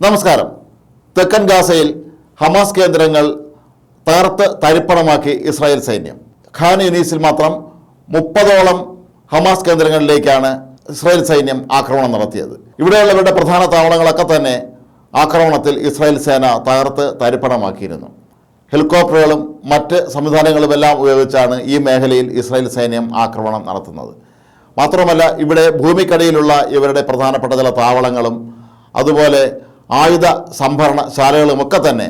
നമസ്കാരം. തെക്കൻ ഗാസയിൽ ഹമാസ് കേന്ദ്രങ്ങൾ തകർത്ത് തരിപ്പണമാക്കി ഇസ്രായേൽ സൈന്യം. ഖാൻ യുനീസിൽ മാത്രം മുപ്പതോളം ഹമാസ് കേന്ദ്രങ്ങളിലേക്കാണ് ഇസ്രായേൽ സൈന്യം ആക്രമണം നടത്തിയത്. ഇവിടെയുള്ളവരുടെ പ്രധാന താവളങ്ങളൊക്കെ തന്നെ ആക്രമണത്തിൽ ഇസ്രായേൽ സേന തകർത്ത് തരിപ്പണമാക്കിയിരുന്നു. ഹെലികോപ്റ്ററുകളും മറ്റ് സംവിധാനങ്ങളുമെല്ലാം ഉപയോഗിച്ചാണ് ഈ മേഖലയിൽ ഇസ്രായേൽ സൈന്യം ആക്രമണം നടത്തുന്നത്. മാത്രമല്ല ഇവിടെ ഭൂമിക്കടിയിലുള്ള ഇവരുടെ പ്രധാനപ്പെട്ട ചില താവളങ്ങളും അതുപോലെ ആയുധ സംഭരണ ശാലകളുമൊക്കെ തന്നെ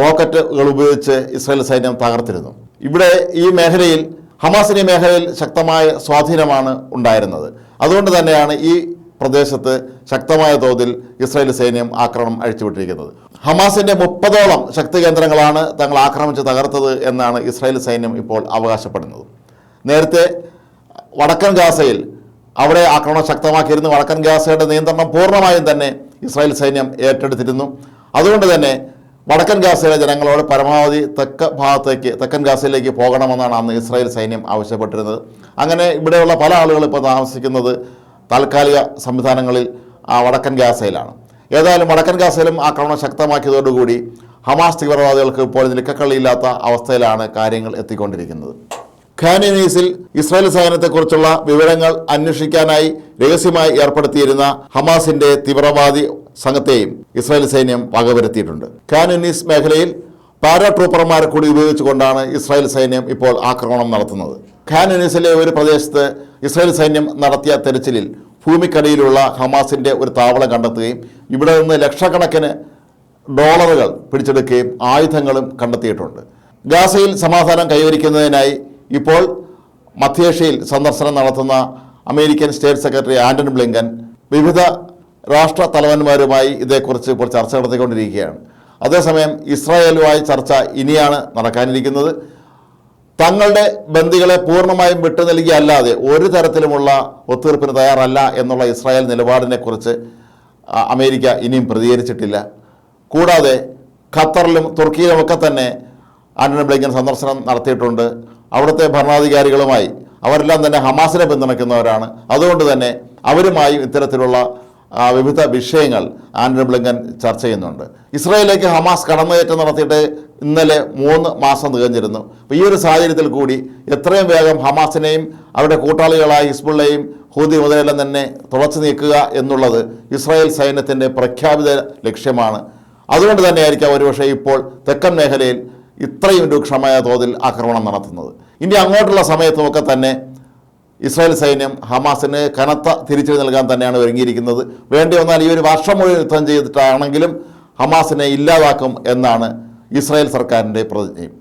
റോക്കറ്റുകൾ ഉപയോഗിച്ച് ഇസ്രായേൽ സൈന്യം തകർത്തിരുന്നു. ഇവിടെ ഈ മേഖലയിൽ ഹമാസിന് ഈ മേഖലയിൽ ശക്തമായ സ്വാധീനമാണ് ഉണ്ടായിരുന്നത്. അതുകൊണ്ട് തന്നെയാണ് ഈ പ്രദേശത്ത് ശക്തമായ തോതിൽ ഇസ്രായേൽ സൈന്യം ആക്രമണം അഴിച്ചുവിട്ടിരിക്കുന്നത്. ഹമാസിന്റെ മുപ്പതോളം ശക്തി കേന്ദ്രങ്ങളാണ് തങ്ങൾ ആക്രമിച്ച് തകർത്തത് എന്നാണ് ഇസ്രായേൽ സൈന്യം ഇപ്പോൾ അവകാശപ്പെടുന്നത്. നേരത്തെ വടക്കൻ ഗാസയിൽ അവിടെ ആക്രമണം ശക്തമാക്കിയിരുന്നു. വടക്കൻ ഗാസയുടെ നിയന്ത്രണം പൂർണമായും തന്നെ ഇസ്രായേൽ സൈന്യം ഏറ്റെടുത്തിരുന്നു. അതുകൊണ്ട് തന്നെ വടക്കൻ ഗാസയിലെ ജനങ്ങളോട് പരമാവധി തെക്ക ഭാഗത്തേക്ക് തെക്കൻ ഗാസയിലേക്ക് പോകണമെന്നാണ് അന്ന് ഇസ്രായേൽ സൈന്യം ആവശ്യപ്പെട്ടിരുന്നത്. അങ്ങനെ ഇവിടെയുള്ള പല ആളുകളും ഇപ്പോൾ താമസിക്കുന്നത് താൽക്കാലിക സംവിധാനങ്ങളിൽ ആ വടക്കൻ ഗാസയിലാണ്. ഏതായാലും വടക്കൻ ഗാസയിലും ആക്രമണം ശക്തമാക്കിയതോടുകൂടി ഹമാസ് തീവ്രവാദികൾക്ക് ഇപ്പോൾ നിൽക്കക്കള്ളിയില്ലാത്ത അവസ്ഥയിലാണ് കാര്യങ്ങൾ എത്തിക്കൊണ്ടിരിക്കുന്നത്. ഖാൻ യൂനീസിൽ ഇസ്രായേൽ സൈന്യത്തെക്കുറിച്ചുള്ള വിവരങ്ങൾ അന്വേഷിക്കാനായി രഹസ്യമായി ഏർപ്പെടുത്തിയിരുന്ന ഹമാസിന്റെ തീവ്രവാദി സംഘത്തെയും ഇസ്രായേൽ സൈന്യം വകവരുത്തിയിട്ടുണ്ട്. ഖാനിനീസ് മേഖലയിൽ പാരാട്രൂപ്പർമാരെ കൂടി ഉപയോഗിച്ചുകൊണ്ടാണ് ഇസ്രായേൽ സൈന്യം ഇപ്പോൾ ആക്രമണം നടത്തുന്നത്. ഖാനിനീസിലെ ഒരു പ്രദേശത്ത് ഇസ്രായേൽ സൈന്യം നടത്തിയ തെരച്ചിലിൽ ഭൂമിക്കടിയിലുള്ള ഹമാസിന്റെ ഒരു താവളം കണ്ടെത്തുകയും ഇവിടെ നിന്ന് ലക്ഷക്കണക്കിന് ഡോളറുകൾ പിടിച്ചെടുക്കുകയും ആയുധങ്ങളും കണ്ടെത്തിയിട്ടുണ്ട്. ഗാസയിൽ സമാധാനം കൈവരിക്കുന്നതിനായി ഇപ്പോൾ മധ്യേഷ്യയിൽ സന്ദർശനം നടത്തുന്ന American state secretary Antony Blinken വിവിധ രാഷ്ട്ര തലവന്മാരുമായി ഇതേക്കുറിച്ച് ഇപ്പോൾ ചർച്ച നടത്തിക്കൊണ്ടിരിക്കുകയാണ്. അതേസമയം ഇസ്രായേലുമായി ചർച്ച ഇനിയാണ് നടക്കാനിരിക്കുന്നത്. തങ്ങളുടെ ബന്ദികളെ പൂർണമായും വിട്ടു നൽകിയല്ലാതെ ഒരു തരത്തിലുമുള്ള ഒത്തീർപ്പിന് തയ്യാറല്ല എന്നുള്ള ഇസ്രായേൽ നിലപാടിനെക്കുറിച്ച് അമേരിക്ക ഇനിയും പ്രതികരിച്ചിട്ടില്ല. കൂടാതെ ഖത്തറിലും തുർക്കിയിലുമൊക്കെ തന്നെ ആന്റണി ബ്ലിങ്കൻ സന്ദർശനം നടത്തിയിട്ടുണ്ട്. അവിടുത്തെ ഭരണാധികാരികളുമായി. അവരെല്ലാം തന്നെ ഹമാസിനെ പിന്തുണയ്ക്കുന്നവരാണ്. അതുകൊണ്ട് തന്നെ അവരുമായും ഇത്തരത്തിലുള്ള വിവിധ വിഷയങ്ങൾ ആന്റണി ബ്ലിങ്കൻ ചർച്ച ചെയ്യുന്നുണ്ട്. ഇസ്രായേലിലേക്ക് ഹമാസ് കടന്നുകയറ്റം നടത്തിയിട്ട് ഇന്നലെ മൂന്ന് മാസം തികഞ്ഞിരുന്നു. അപ്പോൾ ഈ ഒരു സാഹചര്യത്തിൽ കൂടി എത്രയും വേഗം ഹമാസിനെയും അവരുടെ കൂട്ടാളികളായ ഹിസ്ബുള്ളയും ഹൂതി മുതലെല്ലാം തന്നെ തുളച്ചു നീക്കുക എന്നുള്ളത് ഇസ്രായേൽ സൈന്യത്തിന്റെ പ്രഖ്യാപിത ലക്ഷ്യമാണ്. അതുകൊണ്ട് തന്നെയായിരിക്കാം ഒരുപക്ഷെ ഇപ്പോൾ തെക്കൻ മേഖലയിൽ ഇത്രയും രൂക്ഷമായ തോതിൽ ആക്രമണം നടത്തുന്നത്. ഇനി അങ്ങോട്ടുള്ള സമയത്തുമൊക്കെ തന്നെ ഇസ്രായേൽ സൈന്യം ഹമാസിന് കനത്ത തിരിച്ചടി നൽകാൻ തന്നെയാണ് ഒരുങ്ങിയിരിക്കുന്നത്. വേണ്ടി വന്നാൽ ഈ ഒരു വർഷം മുഴുവൻ യുദ്ധം ചെയ്തിട്ടാണെങ്കിലും ഹമാസിനെ ഇല്ലാതാക്കും എന്നാണ് ഇസ്രായേൽ സർക്കാരിന്റെ പ്രതിജ്ഞയും.